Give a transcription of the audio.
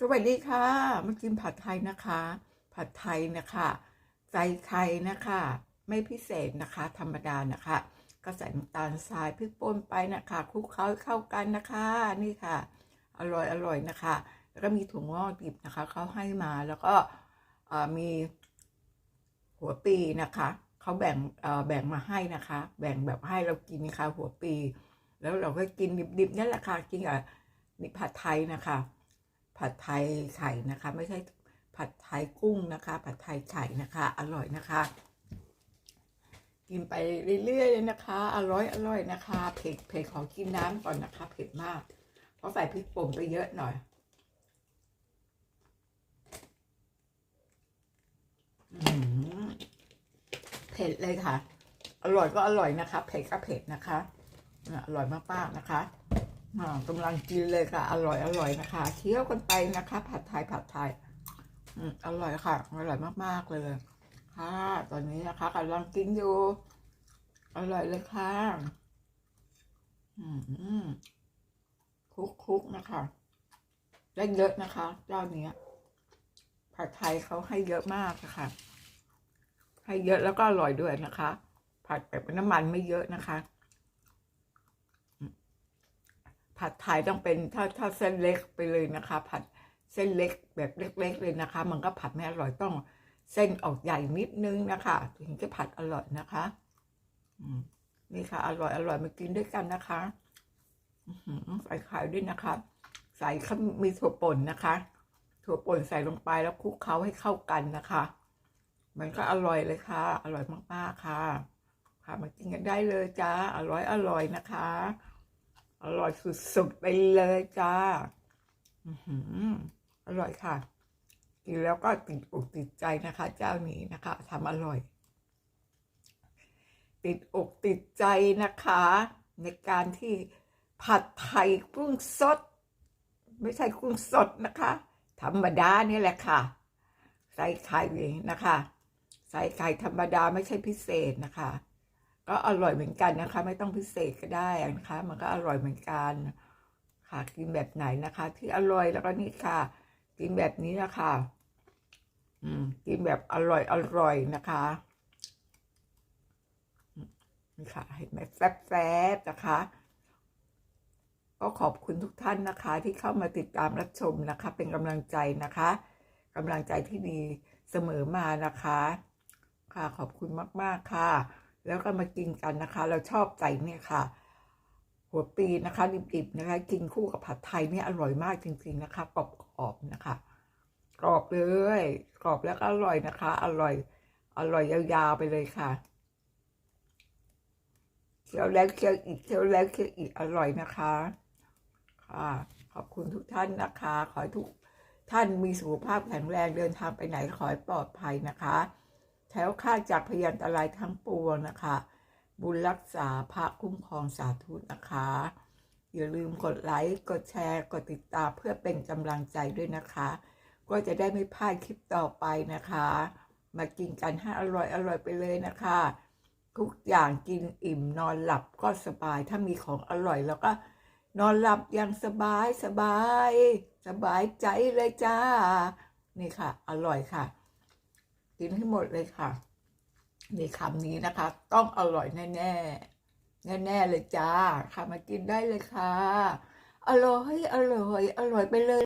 สวัสดีค่ะ มากินผัดไทยนะคะ ผัดไทยนะคะใส่ไข่นะคะ ไม่พิเศษนะคะ ธรรมดานะคะ ก็ใส่น้ำตาลทรายพริกป่นไปนะคะคลุกเคล้าเข้ากันนะคะ นี่ค่ะ อร่อยอร่อยนะคะ แล้วก็มีถั่วงอกดิบนะคะเขาให้มาแล้วก็มีหัวปีนะคะเขาแบ่งแบ่งมาให้นะคะ แบ่งแบบให้เรากินนะคะหัวปี แล้วเราก็กินดิบๆนั่นแหละค่ะกินกับนี่ผัดไทยนะคะ ผัดไทยไข่นะคะ ไม่ใช่ผัดไทยกุ้งนะคะ ผัดไทยไข่นะคะ อร่อยนะคะ กินไปเรื่อยๆเลยนะคะ อร่อยอร่อยนะคะ เผ็ดเผ็ดขอกินน้ำก่อนนะคะ เผ็ดมาก เพราะใส่พริกป่นไปเยอะหน่อยเผ็ดเลยค่ะ อร่อยก็อร่อยนะคะ เผ็ดก็เผ็ดนะคะ อร่อยมากๆนะคะ กำลังกินเลยค่ะ อร่อยอร่อยนะคะเคี้ยวกันไปนะคะ ผัดไทยผัดไทยอร่อยค่ะอร่อยมากๆเลยค่ะ ตอนนี้นะคะกำลังกินอยู่ อร่อยเลยค่ะคลุกคลุกนะคะได้เยอะนะคะเจ้านี้ผัดไทยเขาให้เยอะมากะค่ะให้เยอะแล้วก็อร่อยด้วยนะคะ ผัดแบบน้ำมันไม่เยอะนะคะ ผัดไทยต้องเป็นถ้าถ้าเส้นเล็กไปเลยนะคะ ผัดเส้นเล็กแบบเล็ก ๆ เลยนะคะ มันก็ผัดไม่อร่อยต้องเส้นออกใหญ่นิดนึงนะคะถึงจะผัดอร่อยนะคะนี่ค่ะ อร่อยอร่อยมากินด้วยกันนะคะใส่ไข่ด้วยนะคะ ใส่ข้าวมีถั่วป่นนะคะ ถั่วป่นใส่ลงไปแล้วคลุกเคล้าให้เข้ากันนะคะ มันก็อร่อยเลยค่ะ อร่อยมากๆค่ะ ค่ะมากินกันได้เลยจ้าอร่อยอร่อยนะคะ อร่อยสุดๆไปเลยจ้าอร่อยค่ะกินแล้วก็ติดอกติดใจนะคะ เจ้านี้นะคะทำอร่อย ติดอกติดใจนะคะ ในการที่ผัดไทยกุ้งสด ไม่ใช่กุ้งสดนะคะ ธรรมดานี่แหละค่ะ ใส่ไข่นะคะ ใส่ไข่ธรรมดาไม่ใช่พิเศษนะคะ ก็อร่อยเหมือนกันนะคะ ไม่ต้องพิเศษก็ได้นะคะ มันก็อร่อยเหมือนกัน ค่ะกินแบบไหนนะคะ ที่อร่อยแล้วก็นี่ค่ะ กินแบบนี้นะคะอืมกินแบบอร่อยอร่อยนะคะนี่ค่ะเห็นไหมแฟบๆนะคะ ก็ขอบคุณทุกท่านนะคะ ที่เข้ามาติดตามรับชมนะคะ เป็นกำลังใจนะคะกำลังใจที่ดีเสมอมานะคะ ค่ะขอบคุณมาก ๆ ค่ะ แล้วก็มากินกันนะคะ เราชอบใจเนี่ยค่ะ หัวปีนะคะดิบๆนะคะ กินคู่กับผัดไทยเนี่ยอร่อยมากจริง ๆนะคะกรอบๆนะคะ กรอบเลยกรอบแล้วก็อร่อยนะคะ อร่อย อร่อยยาวๆไปเลยค่ะเคี้ยวแล้วเคี้ยวอีกเคี้ยวแล้วเคี้ยวอีกอร่อยนะคะ ค่ะ ขอบคุณทุกท่านนะคะ ขอให้ทุกท่านมีสุขภาพแข็งแรงเดินทางไปไหนขอให้ปลอดภัยนะคะ ถวค่าจากพยันตรายทั้งปวงนะคะ บุญรักษาพระคุ้มครองสาธุนะคะ อย่าลืมกดไลค์ กดแชร์ กดติดตามเพื่อเป็นกำลังใจด้วยนะคะ ก็จะได้ไม่พลาดคลิปต่อไปนะคะ มากินกันให้อร่อยอร่อยไปเลยนะคะ ทุกอย่างกินอิ่มนอนหลับก็สบาย ถ้ามีของอร่อยแล้วก็นอนหลับอย่างสบายสบาย สบายใจเลยจ้า นี่ค่ะ อร่อยค่ะ กินให้หมดเลยค่ะนี่คำนี้นะคะ ต้องอร่อยแน่แน่แน่แน่เลยจ้าค่ะมากินได้เลยค่ะ อร่อยอร่อยอร่อยไปเลย